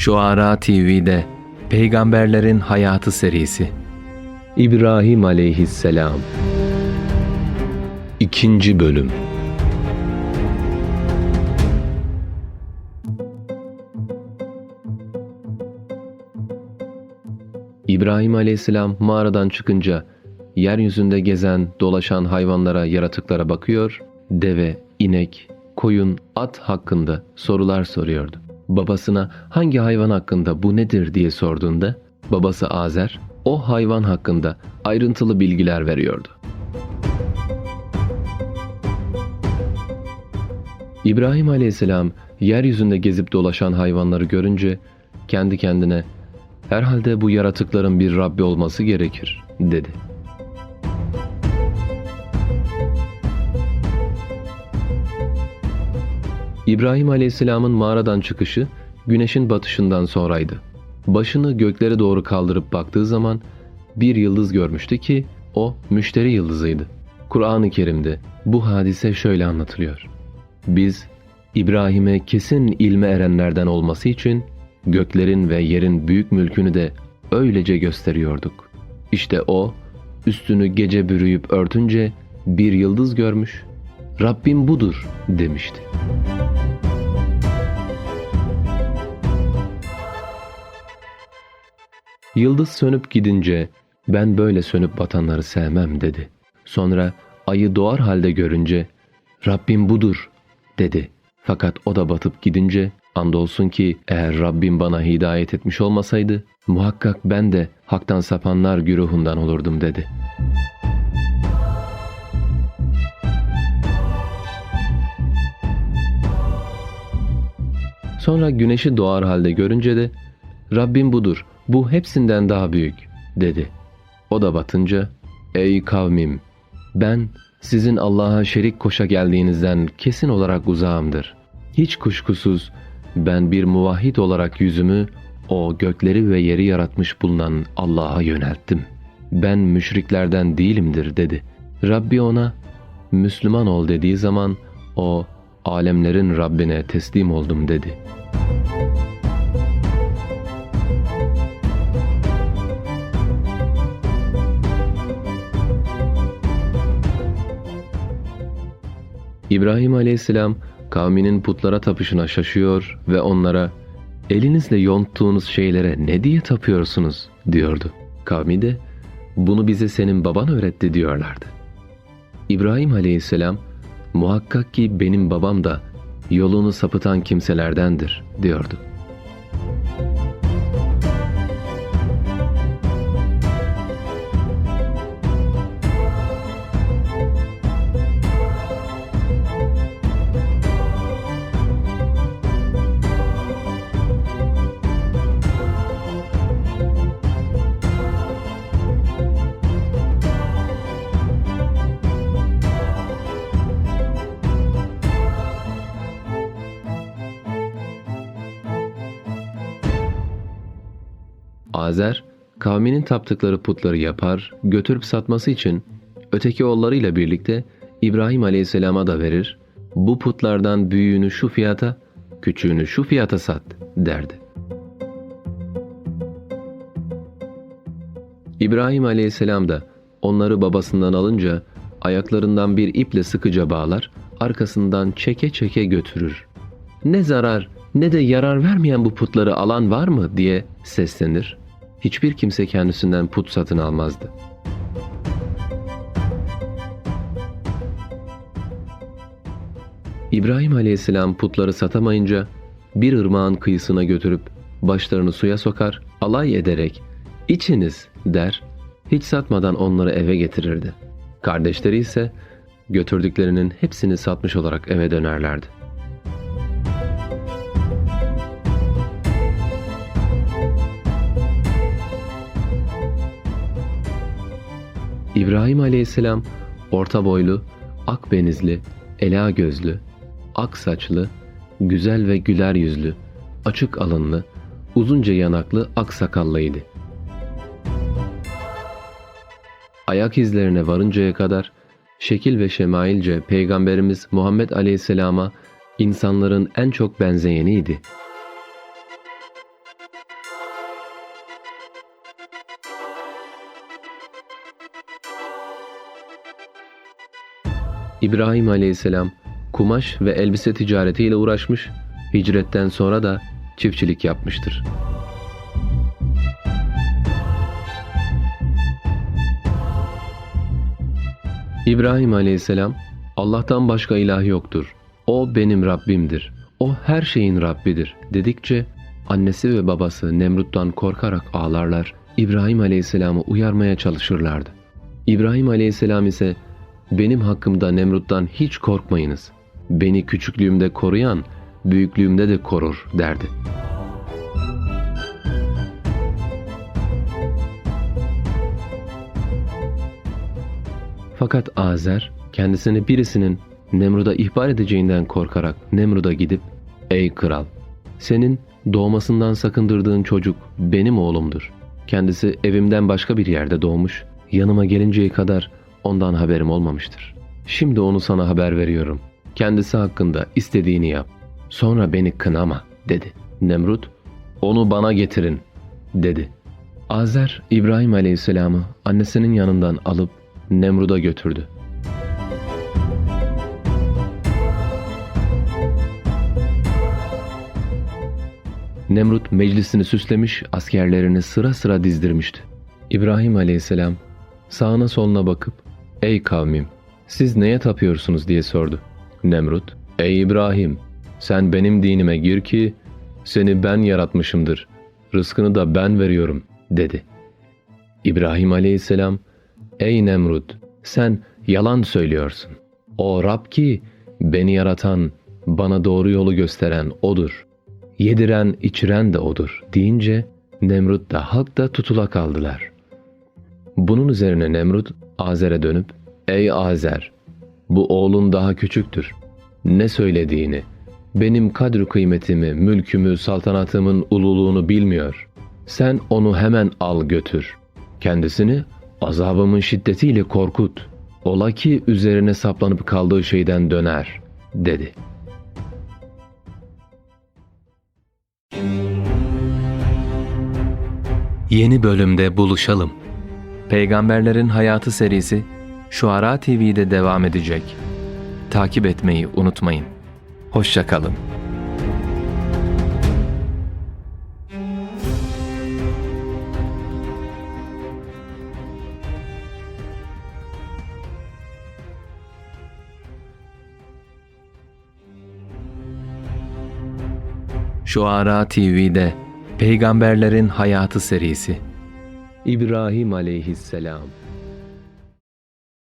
Şuara TV'de Peygamberlerin Hayatı serisi. İbrahim Aleyhisselam. İkinci Bölüm. İbrahim Aleyhisselam mağaradan çıkınca yeryüzünde gezen, dolaşan hayvanlara, yaratıklara bakıyor, deve, inek, koyun, at hakkında sorular soruyordu. Babasına hangi hayvan hakkında bu nedir diye sorduğunda babası Azer o hayvan hakkında ayrıntılı bilgiler veriyordu. İbrahim Aleyhisselam yeryüzünde gezip dolaşan hayvanları görünce kendi kendine herhalde bu yaratıkların bir Rabbi olması gerekir dedi. İbrahim Aleyhisselam'ın mağaradan çıkışı güneşin batışından sonraydı. Başını göklere doğru kaldırıp baktığı zaman bir yıldız görmüştü ki o müşteri yıldızıydı. Kur'an-ı Kerim'de bu hadise şöyle anlatılıyor. Biz İbrahim'e kesin ilme erenlerden olması için göklerin ve yerin büyük mülkünü de öylece gösteriyorduk. İşte o üstünü gece bürüyüp örtünce bir yıldız görmüş. Rabbim budur demişti. Yıldız sönüp gidince ben böyle sönüp batanları sevmem dedi. Sonra ayı doğar halde görünce Rabbim budur dedi. Fakat o da batıp gidince andolsun ki eğer Rabbim bana hidayet etmiş olmasaydı muhakkak ben de haktan sapanlar güruhundan olurdum dedi. Sonra güneşi doğar halde görünce de Rabbim budur, bu hepsinden daha büyük dedi. O da batınca ey kavmim ben sizin Allah'a şerik koşa geldiğinizden kesin olarak uzağımdır. Hiç kuşkusuz ben bir muvahhid olarak yüzümü o gökleri ve yeri yaratmış bulunan Allah'a yönelttim. Ben müşriklerden değilimdir dedi. Rabbi ona Müslüman ol dediği zaman o alemlerin Rabbine teslim oldum dedi. İbrahim aleyhisselam kavminin putlara tapışına şaşıyor ve onlara elinizle yonttuğunuz şeylere ne diye tapıyorsunuz diyordu. Kavmi de bunu bize senin baban öğretti diyorlardı. İbrahim aleyhisselam muhakkak ki benim babam da yolunu sapıtan kimselerdendir diyordu. Azer, kavminin taptıkları putları yapar, götürüp satması için öteki oğullarıyla birlikte İbrahim Aleyhisselam'a da verir, bu putlardan büyüğünü şu fiyata, küçüğünü şu fiyata sat derdi. İbrahim Aleyhisselam da onları babasından alınca ayaklarından bir iple sıkıca bağlar, arkasından çeke çeke götürür. Ne zarar ne de yarar vermeyen bu putları alan var mı diye seslenir. Hiçbir kimse kendisinden put satın almazdı. İbrahim Aleyhisselam putları satamayınca bir ırmağın kıyısına götürüp başlarını suya sokar, alay ederek içiniz der, hiç satmadan onları eve getirirdi. Kardeşleri ise götürdüklerinin hepsini satmış olarak eve dönerlerdi. İbrahim Aleyhisselam orta boylu, ak benizli, ela gözlü, ak saçlı, güzel ve güler yüzlü, açık alınlı, uzunca yanaklı ak sakallıydı. Ayak izlerine varıncaya kadar şekil ve şemailce Peygamberimiz Muhammed Aleyhisselam'a insanların en çok benzeyeniydi. İbrahim aleyhisselam kumaş ve elbise ticaretiyle uğraşmış, hicretten sonra da çiftçilik yapmıştır. İbrahim aleyhisselam, Allah'tan başka ilah yoktur. O benim Rabbimdir. O her şeyin Rabbidir dedikçe annesi ve babası Nemrut'tan korkarak ağlarlar, İbrahim aleyhisselamı uyarmaya çalışırlardı. İbrahim aleyhisselam ise benim hakkımda Nemrut'tan hiç korkmayınız. Beni küçüklüğümde koruyan büyüklüğümde de korur derdi. Fakat Azer kendisini birisinin Nemrud'a ihbar edeceğinden korkarak Nemrud'a gidip ''Ey kral, senin doğmasından sakındırdığın çocuk benim oğlumdur. Kendisi evimden başka bir yerde doğmuş, yanıma gelinceye kadar ondan haberim olmamıştır. Şimdi onu sana haber veriyorum. Kendisi hakkında istediğini yap. Sonra beni kınama.'' dedi. Nemrut, ''Onu bana getirin.'' dedi. Azer, İbrahim Aleyhisselam'ı annesinin yanından alıp Nemrud'a götürdü. Nemrut meclisini süslemiş, askerlerini sıra sıra dizdirmişti. İbrahim aleyhisselam sağına soluna bakıp ''Ey kavmim, siz neye tapıyorsunuz?'' diye sordu. Nemrut ''Ey İbrahim, sen benim dinime gir ki seni ben yaratmışımdır. Rızkını da ben veriyorum.'' dedi. İbrahim aleyhisselam ''Ey Nemrut, sen yalan söylüyorsun. O Rab ki beni yaratan, bana doğru yolu gösteren O'dur. Yediren, içiren de O'dur.'' deyince Nemrut da halk da tutula kaldılar. Bunun üzerine Nemrut Azer'e dönüp ''Ey Azer, bu oğlun daha küçüktür. Ne söylediğini, benim kadri kıymetimi, mülkümü, saltanatımın ululuğunu bilmiyor. Sen onu hemen al götür. Kendisini azabımın şiddetiyle korkut. Ola ki üzerine saplanıp kaldığı şeyden döner, dedi. Yeni bölümde buluşalım. Peygamberlerin Hayatı serisi Şuara TV'de devam edecek. Takip etmeyi unutmayın. Hoşçakalın. Şuara TV'de Peygamberlerin Hayatı serisi İbrahim aleyhisselam